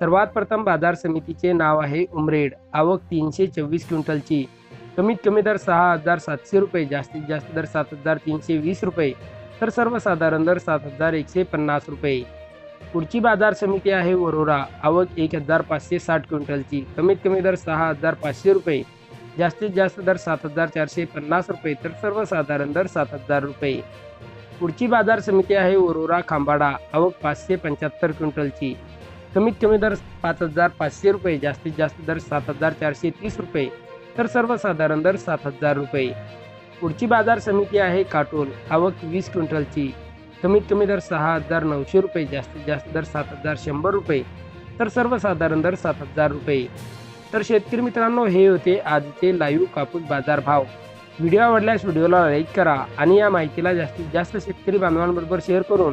सर्वात प्रथम बाजार समितीचे नाव आहे उमरेड. आवक तीनशे चोवीस क्विंटलची. कमीत कमी दर सहा हजार सातशे रुपये जास्तीत जास्त दर सात हजार तीनशे वीस रुपये तर सर्वसाधारण दर सात हजार एकशे पन्नास रुपये. पुढची बाजार समिती आहे वरोरा. आवक एक हजार पाचशे साठ क्विंटलची. कमीत कमी दर सहा हजार पाचशे रुपये जास्तीत जास्त दर सात हजार चारशे पन्नास रुपये तर सर्वसाधारण दर सात हजार रुपये. पुढची बाजार समिती आहे वरोरा खांबाडा. आवक पाचशे पंच्याहत्तर क्विंटलची. कमीत कमी दर पाच हजार पाचशे रुपये जास्तीत जास्त दर सात हजार चारशे तीस रुपये. तर सर्वसाधारण दर सात हजार रुपये. पुढची बाजार समिती आहे काटोल आवक वीस क्विंटलची. कमीत कमी दर सहा हजार नऊशे रुपये जास्तीत जास्त दर सात हजार शंभर रुपये. तर सर्वसाधारण दर सात हजार रुपये. तर शेतकरी मित्रांनो हे होते आजचे लाईव्ह कापूस बाजार भाव व्हिडिओ आवडल्यास व्हिडिओला लाईक करा आणि या माहितीला जास्तीत जास्त शेतकरी बांधवांबरोबर शेअर करून